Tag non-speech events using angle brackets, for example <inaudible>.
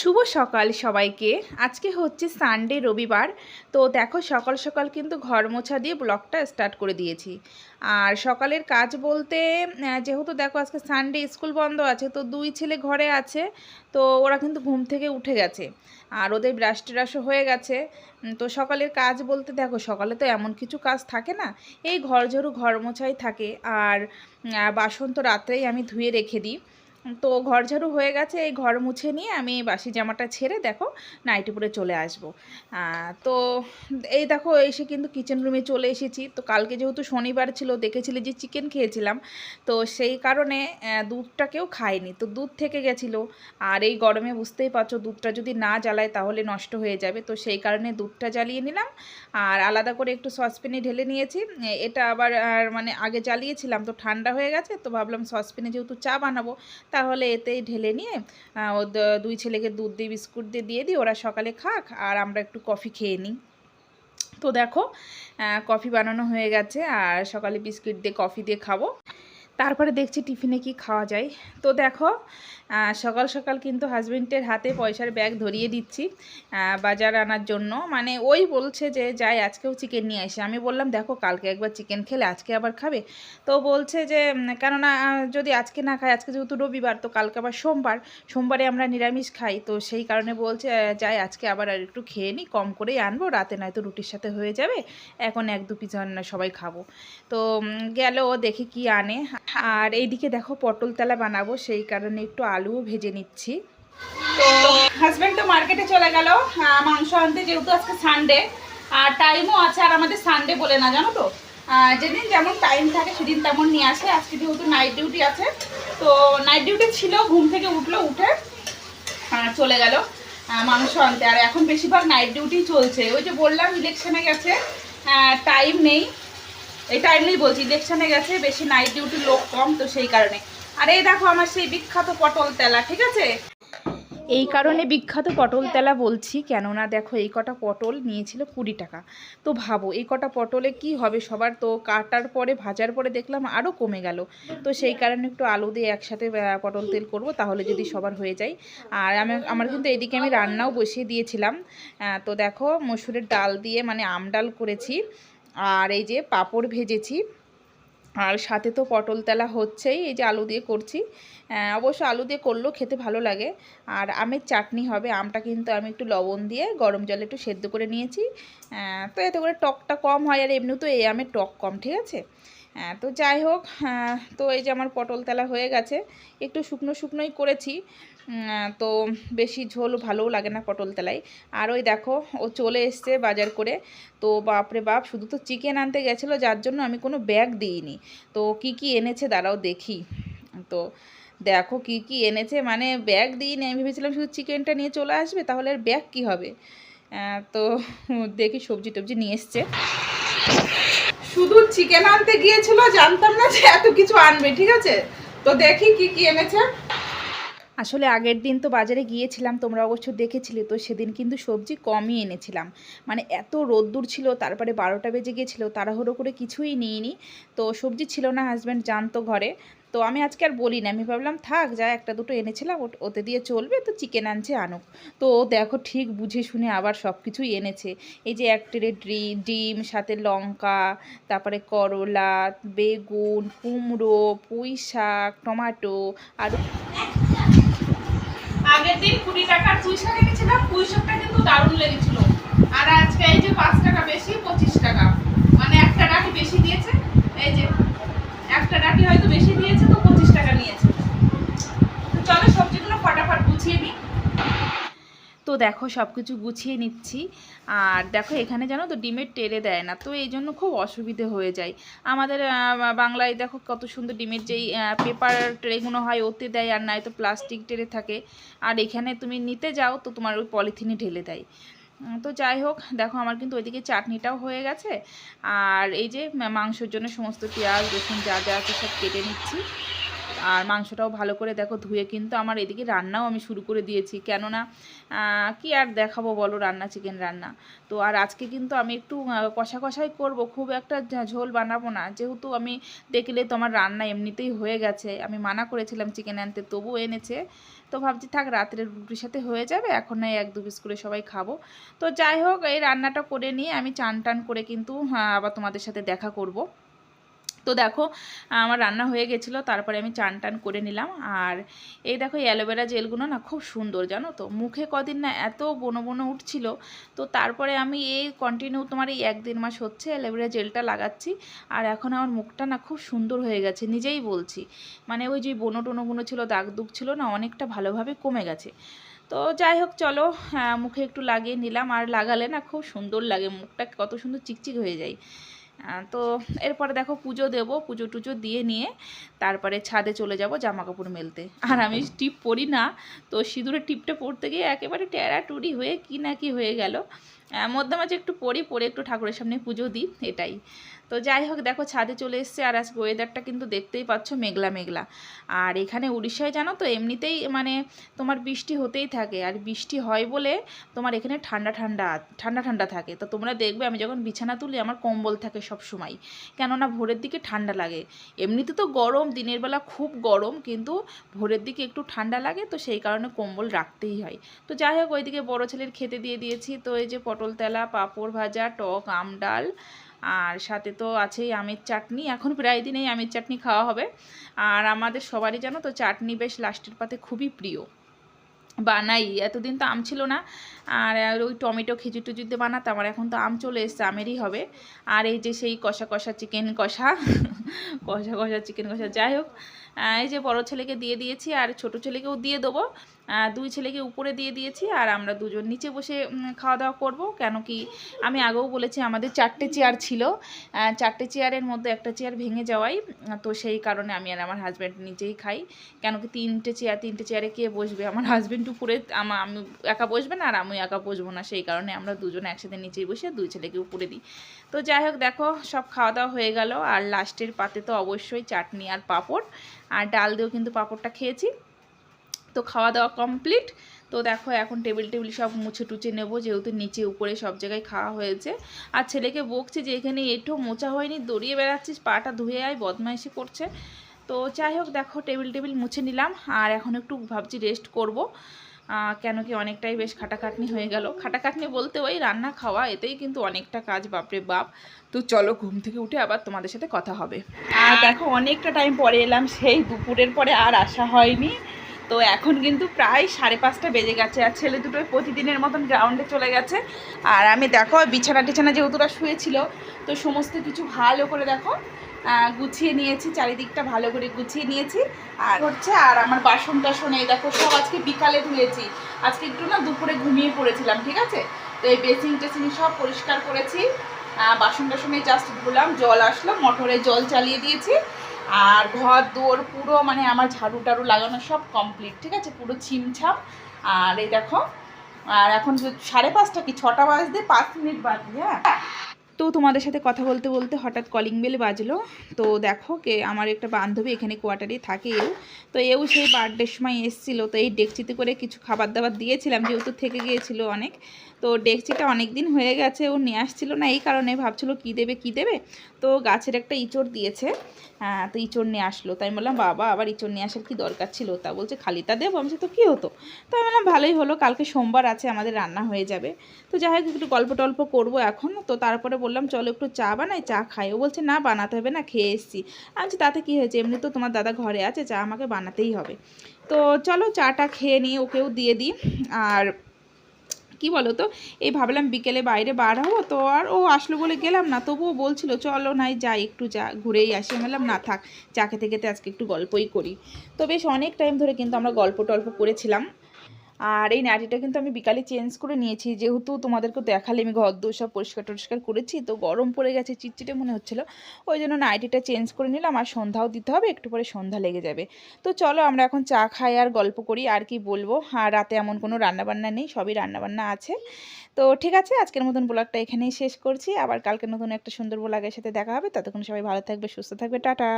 শুভ সকাল সবাইকে। আজকে হচ্ছে সানডে রবিবার। তো দেখো, সকাল সকাল কিন্তু ঘর মোছা দিয়ে ব্লগটা স্টার্ট করে দিয়েছি। আর সকালের কাজ বলতে যেহেতু দেখো আজকে সানডে স্কুল বন্ধ আছে, তো দুই ছেলে ঘরে আছে, তো ওরা কিন্তু ঘুম থেকে উঠে গেছে। আর ওদের ব্রাশ ট্রাশও হয়ে গেছে। তো সকালের কাজ বলতে দেখো, সকালে তো এমন কিছু কাজ থাকে না, এই ঘর ঝরু ঘর মোছাই থাকে। আর বাসন তো রাত্রেই আমি ধুয়ে রেখে দিই। তো ঘর ঝাড়ু হয়ে গেছে এই ঘর মুছে নিয়ে আমি বাসি জামাটা ছেড়ে দেখো নাইটি পরে চলে আসব। তো এই দেখো এসে কিন্তু কিচেন রুমে চলে এসেছি। তো কালকে যেহেতু শনিবার ছিল দেখেছিলে যে চিকেন খেয়েছিলাম। তো সেই কারণে আহ, দুধটাকেও খায়নি। তো দুধ থেকে গেছিল। আর এই গরমে বুঝতেই পারছ দুধটা যদি না জ্বালায় তাহলে নষ্ট হয়ে যাবে। তো সেই কারণে দুধটা জ্বালিয়ে নিলাম। আর আলাদা করে একটু সসপ্যানে ঢেলে নিয়েছি। এটা আবার মানে আগে জ্বালিয়েছিলাম তো ঠান্ডা হয়ে গেছে। তো ভাবলাম সসপ্যানে যেহেতু চা বানাবো তাহলে এতেই ঢেলে নিয়ে ও দুই ছেলেকে দুধ দিয়ে, বিস্কুট দিয়ে দিয়ে দিই ওরা সকালে খাক আর আমরা একটু কফি খেয়ে নিই। তো দেখো কফি বানানো হয়ে গেছে আর সকালে বিস্কিট দিয়ে, কফি দিয়ে খাব। তারপরে দেখছি টিফিনে কি খাওয়া যায়। তো দেখো সকাল সকাল কিন্তু হাজবেন্ডের হাতে পয়সার ব্যাগ ধরিয়ে দিচ্ছি বাজার আনার জন্য। মানে ওই বলছে যে, যাই, আজকেও চিকেন নিয়ে আসে। আমি বললাম, দেখো, কালকে একবার চিকেন খেলে আজকে আবার খাবে? তো বলছে যে কেননা যদি আজকে না খাই আজকে যেহেতু রবিবার, তো কালকে আবার সোমবার, সোমবারে আমরা নিরামিষ খাই। তো সেই কারণে বলছে যাই, আজকে আবার আর একটু খেয়ে নিই কম করেই আনব, রাতে নয়তো রুটির সাথে হয়ে যাবে, এখন এক, দু রান্না সবাই খাব। তো গেল দেখি কি আনে। আর এইদিকে দেখো পটল তেলা বানাবো, সেই কারণে একটু আলুও ভেজে নিচ্ছি। তো হাজব্যান্ড তো মার্কেটে চলে গেল মাংস আনতে যেহেতু আজকে সানডে আর টাইমও আছে আর আমাদের সানডে বলে না, জানো তো? যেদিন যেমন টাইম থাকে সেদিন তেমন নিয়ে আসে, আজকে যেহেতু নাইট ডিউটি আছে, তো নাইট ডিউটি ছিল, ঘুম থেকে উঠল, উঠে চলে গেল মাংস আনতে। আর এখন বেশিরভাগ নাইট ডিউটি চলছে। ওই যে বললাম ইলেকশনে গেছে টাইম নেই। এই টাইমলেই বলছি ইলেকশনে গেছে, বেশি নাইট ডিউটি লোক কম, তো সেই কারণে। আর এই দেখো আমার সেই বিখ্যাত পটল তেলা, ঠিক আছে? এই কারণে বিখ্যাত পটল তেলা বলছি, কেননা দেখো এই কটা পটল নিয়েছিল কুড়ি টাকা। তো ভাবো, এই কটা পটলে কি হবে? সবার তো কাটার পরে, ভাজার পরে দেখলাম আরও কমে গেল। তো সেই কারণে একটু আলু দিয়ে একসাথে পটল তেল করব, তাহলে যদি সবার হয়ে যায়। আর আমি, আমার কিন্তু এদিকে আমি রান্নাও বসিয়ে দিয়েছিলাম। তো দেখো, মসুরের ডাল দিয়ে মানে আম ডাল করেছি। আর এই যে পাঁপড় ভেজেছি। আর সাথে তো পটল তেলা হচ্ছেই, এই যে আলু দিয়ে করছি। অবশ্য আলু দিয়ে করলেও খেতে ভালো লাগে। আর আমের চাটনি হবে, আমটা কিন্তু আমি একটু লবণ দিয়ে গরম জলে একটু সেদ্ধ করে নিয়েছি। তো এতে করে টকটা কম হয়, আর এমনিও তো এই আমের টক কম, ঠিক আছে? তো যাই হোক তো এই যে আমার পটল তেলা হয়ে গেছে। একটু শুকনো শুকনোই করেছি। তো বেশি ঝোল ভালোও লাগে না পটল তেলায়। আর ওই দেখো, ও চলে এসছে বাজার করে। তো বাপরে বাপ, শুধু তো চিকেন আনতে গেছিল, যার জন্য আমি কোনো ব্যাগ দিইনি। তো কি কি এনেছে দাঁড়াও দেখি। তো দেখো কি কি এনেছে মানে ব্যাগ দিইনি, আমি ভেবেছিলাম শুধু চিকেনটা নিয়ে চলে আসবে, তাহলে আর ব্যাগ কী হবে? তো দেখি সবজি টবজি নিয়ে এসছে। শুধু চিকেন আনতে গিয়েছিল, জানতাম না যে এত কিছু আনবে, ঠিক আছে? তো দেখি কি কি এনেছে। আসলে আগের দিন তো বাজারে গিয়েছিলাম, তোমরা অবশ্য দেখেছিলে, তো সেদিন কিন্তু সবজি কমই এনেছিলাম। মানে এত রোদ্দুর ছিল, তারপরে বারোটা বেজে গিয়েছিল, তাড়াহুড়ো করে কিছুই নিইনি। তো সবজি ছিল না হাজব্যান্ড জানতো ঘরে। তো আমি আজকে আর বলি না আমি ভাবলাম, থাক, যা, একটা দুটো এনেছিলাম ওতে দিয়ে চলবে, তো চিকেন আনছে, আনুক। তো দেখো, ঠিক বুঝে শুনে আবার সব কিছুই এনেছে। এই যে এক ট্রে ডিম, সাথে লঙ্কা, তারপরে করলা, বেগুন, কুমড়ো পুঁই শাক টমাটো আর দিন কুড়ি টাকার পুঁই শাক এনেছিলাম পুঁই শাকটা কিন্তু দারুণ লেগেছিল। আর আজকে এই যে পাঁচ টাকা বেশি, পঁচিশ টাকা। মানে একটা ডাকি বেশি দিয়েছে, এই যে একটা ডাকি হয়তো বেশি দিয়েছে, তো পঁচিশ টাকা নিয়েছে তো চলো সবজিগুলো ফটাফট গুছিয়ে নিই তো দেখো সব কিছু গুছিয়ে নিচ্ছি। আর দেখো এখানে জানো তো ডিমের টেরে দেয় না, তো এই জন্য খুব অসুবিধে হয়ে যায়। আমাদের বাংলায় দেখো কত সুন্দর ডিমের যেই পেপার ট্রেগুলো হয় ওতে দেয় আর নাই তো প্লাস্টিক টেরে থাকে। আর এখানে তুমি নিতে যাও তো তোমার ওই পলিথিনে ঢেলে দেয়। তো যাই হোক, দেখো আমার কিন্তু ওইদিকে চাটনিটাও হয়ে গেছে। আর এই যে মাংসের জন্য সমস্ত পেঁয়াজ, রসুন যা যা আছে সব কেটে নিচ্ছি। আর মাংসটাও ভালো করে দেখো ধুয়ে কিন্তু আমার এদিকে রান্নাও আমি শুরু করে দিয়েছি। কেননা কি আর দেখাবো বলো রান্না চিকেন রান্না। তো আর আজকে কিন্তু আমি একটু কষা কষাই করব খুব একটা ঝোল বানাবো না। যেহেতু আমি দেখলে তো আমার রান্না এমনিতেই হয়ে গেছে। আমি মানা করেছিলাম চিকেন আনতে তবু এনেছে। তো ভাবছি থাক রাত্রের রুটির সাথে হয়ে যাবে এখন নয় এক দু পিস করে সবাই খাব। তো যাই হোক এই রান্নাটা করে নিয়ে আমি চান টান করে কিন্তু আহ, আবার তোমাদের সাথে দেখা করব। তো দেখো, আমার রান্না হয়ে গেছিল, তারপরে আমি চান টান করে নিলাম। আর এই দেখো, এই অ্যালোভেরা জেলগুলো না খুব সুন্দর, জানো তো? মুখে কদিন না এত বনো বনো উঠছিল, তো তারপরে আমি এই কন্টিনিউ তোমার এই এক মাস হচ্ছে অ্যালোভেরা জেলটা লাগাচ্ছি। আর এখন আমার মুখটা না খুব সুন্দর হয়ে গেছে, নিজেই বলছি। মানে ওই যে বনো টনোগুলো ছিল, দাগ দুগ ছিল না, অনেকটা ভালোভাবে কমে গেছে। তো যাই হোক, চলো মুখে একটু লাগিয়ে নিলাম। আর লাগালে না খুব সুন্দর লাগে, মুখটা কত সুন্দর চিকচিক হয়ে যায়। তো এরপরে দেখো পুজো দেবো পুজো টুজো দিয়ে নিয়ে তারপরে ছাদে চলে যাব জামা কাপড় মেলতে। আর আমি টিপ পরি না তো সিঁদুরের টিপটা পরতে গিয়ে একেবারে ট্যারা টুরি হয়ে কি না কি হয়ে গেল। মধ্যে মাঝে একটু পরি পরে একটু ঠাকুরের সামনে পুজো দিই, এটাই। তো যাই হোক, দেখো ছাদে চলে এসছে, আর আজকে ওয়েদারটা কিন্তু দেখতেই পাচ্ছ মেঘলা মেঘলা। আর এখানে উড়িষ্যায় জানো তো, এমনিতেই মানে তোমার বৃষ্টি হতেই থাকে, আর বৃষ্টি হয় বলে তোমার এখানে ঠান্ডা ঠান্ডা ঠান্ডা ঠান্ডা থাকে। তো তোমরা দেখবে, আমি যখন বিছানা তুলি, আমার কম্বল থাকে সব সময়। কেননা ভোরের দিকে ঠান্ডা লাগে। এমনিতে তো গরম, দিনের বেলা খুব গরম, কিন্তু ভোরের দিকে একটু ঠান্ডা লাগে, তো সেই কারণে কম্বল রাখতেই হয়। তো যাই হোক, ওইদিকে বড় ছেলের খেতে দিয়ে দিয়েছি, তো এই যে পটল তেলা পাঁপড় ভাজা, টক, আম, ডাল, আর সাথে তো আছেই আমের চাটনি। এখন প্রায় দিনেই আমের চাটনি খাওয়া হবে। আর আমাদের সবারই জানো তো, চাটনি বেশ লাস্টের পাতে খুবই প্রিয়। বানাই এতদিন তো আম ছিল না। আর ওই টমেটো টুজুর দিয়ে বানাতাম, আর এখন তো আম চলে এসছে, আমেরই হবে। আর এই যে সেই কষা কষা চিকেন কষা <laughs> কষা কষা চিকেন কষা, যাই হোক। এই যে বড় ছেলেকে দিয়ে দিয়েছি আর ছোট ছেলেকেও দিয়ে দেবো। দুই ছেলেকে উপরে দিয়ে দিয়েছি আর আমরা দুজন নিচে বসে খাওয়া দাওয়া করব। কেন কি আমি আগেও বলেছি আমাদের চারটে চেয়ার ছিল। চারটে চেয়ারের মধ্যে একটা চেয়ার ভেঙে যাওয়াই, তো সেই কারণে আমি আর আমার হাজব্যান্ড নিচেই খাই। কেন কি তিনটে চেয়ার তিনটে চেয়ারে কে বসবে? আমার হাজব্যান্ড উপরে, আমা, আমি একা বসবে না আর আমি একা বসবো না। সেই কারণে আমরা দুজন একসাথে নিচেই বসে দুই ছেলেকে উপরে দিই। তো যাই হোক, দেখো সব খাওয়া দাওয়া হয়ে গেল। আর লাস্টের পাতে তো অবশ্যই চাটনি আর পাঁপড়। আর ডাল দিয়েও কিন্তু পাঁপড়টা খেয়েছি। তো খাওয়া দাওয়া কমপ্লিট। তো দেখো এখন টেবিল টেবিল সব মুছে টুচে নেব, যেহেতু নিচে উপরে সব জায়গায় খাওয়া হয়েছে। আর ছেলেকে বকছে যে এখানে এঁঠো মোচা হয়নি, দড়িয়ে বেড়াচ্ছিস, পাটা ধুয়ে আয়, বদমাইশি করছে। তো যাই হোক, দেখো টেবিল টেবিল মুছে নিলাম। আর এখন একটু ভাবছি রেস্ট করব। কেন কি অনেকটাই বেশ খাটাখাটনি হয়ে গেল। খাটাখাটনি বলতে ওই রান্না খাওয়া, এতেই কিন্তু অনেকটা কাজ, বাপরে বাপ। তো চলো ঘুম থেকে উঠে আবার তোমাদের সাথে কথা হবে। আর দেখো, অনেকটা টাইম পরে এলাম, সেই দুপুরের পরে আর আসা হয়নি। তো এখন কিন্তু প্রায় সাড়ে পাঁচটা বেজে গেছে আর ছেলে দুটোই প্রতিদিনের মতন গ্রাউন্ডে চলে গেছে। আর আমি দেখো, বিছানা টিছানা যেহেতু ওরা শুয়েছিল, তো সমস্ত কিছু ভালো করে দেখো গুছিয়ে নিয়েছি, চারিদিকটা ভালো করে গুছিয়ে নিয়েছি। আর হচ্ছে, আর আমার বাসন টাসন, এই দেখো, সব আজকে বিকালে ধুয়েছি। আজকে একটু না দুপুরে ঘুমিয়ে পড়েছিলাম, ঠিক আছে? তো এই বেসিং টেসিং সব পরিষ্কার করেছি। বাসন টাসনে জাস্ট ধুলাম, জল আসলো, মোটরে জল চালিয়ে দিয়েছি। আর ঘর দৌড় পুরো মানে আমার ঝাড়ু টাড়ু লাগানো সব কমপ্লিট ঠিক আছে? পুরো ছিমছাম। আর এই দেখো, আর এখন সাড়ে পাঁচটা কি? ছটা বাজতে পাঁচ মিনিট বাজবে হ্যাঁ? তো তোমাদের সাথে কথা বলতে বলতে হঠাৎ কলিং বেল বাজলো। তো দেখো কে, আমার একটা বান্ধবী এখানে কোয়ার্টারে থাকে এও। তো এও সেই বার্থডের সময় এসেছিল। তো এই ডেকচিতে করে কিছু খাবার দাবার দিয়েছিলাম, যেহেতু থেকে গিয়েছিল অনেক। তো ডেকচিটা অনেক দিন হয়ে গেছে, ও নিয়ে আসছিল না, এই কারণে ভাবছিল কী দেবে কী দেবে? তো গাছের একটা ইঁচড় দিয়েছে। হ্যাঁ তো ইঁচড় নিয়ে আসলো। তাই বললাম, বাবা, আবার ইঁচড় নিয়ে আসার কি দরকার ছিল? তা বলছে খালিতা দেবো? আমি তো কী হতো? তো আমি বললাম, ভালোই হলো, কালকে সোমবার আছে, আমাদের রান্না হয়ে যাবে। তো যাই হোক, একটু গল্প টল্প করব এখন। তো তারপরে বললাম, চলো একটু চা বানাই, চা খাই। ও বলছে, না, বানাতে হবে না, খেয়ে এসছি। আমি তাতে কী হয়েছে? এমনি তো তোমার দাদা ঘরে আছে, চা আমাকে বানাতেই হবে। তো চলো চাটা খেয়ে নিয়ে ওকেও দিয়ে দিই। আর কি বলো তো এই ভাবলাম বিকেলে বাইরে বার হব, তো আর ও আসলো বলে গেলাম না, তবুও বলছিল, চলো নাই, যাই একটু যা ঘুরেই আসি। বললাম, না, থাক, চা খেতে খেতে আজকে একটু গল্পই করি। তো বেশ অনেক টাইম ধরে কিন্তু আমরা গল্প টল্প করেছিলাম। আর এই নাইটিটা কিন্তু আমি বিকালে চেঞ্জ করে নিয়েছি। যেহেতু তোমাদেরকে দেখালে, আমি ঘর দোর সব পরিষ্কার টরিষ্কার করেছি, তো গরম পড়ে গেছে, চিটচিটে মনে হচ্ছিল। ওই জন্য নাইটিটা চেঞ্জ করে নিলাম, আর সন্ধ্যাও দিতে হবে, একটু পরে সন্ধ্যা লেগে যাবে। তো চলো আমরা এখন চা খাই আর গল্প করি, আর কি বলব। আর রাতে এমন কোনো রান্নাবান্না নেই, সবই রান্নাবান্না আছে। তো ঠিক আছে, আজকের মতন ব্লগটা এখানেই শেষ করছি। আবার কালকে নতুন একটা সুন্দর ব্লগের সাথে দেখা হবে। ততক্ষণ সবাই ভালো থাকবে, সুস্থ থাকবে, টাটা!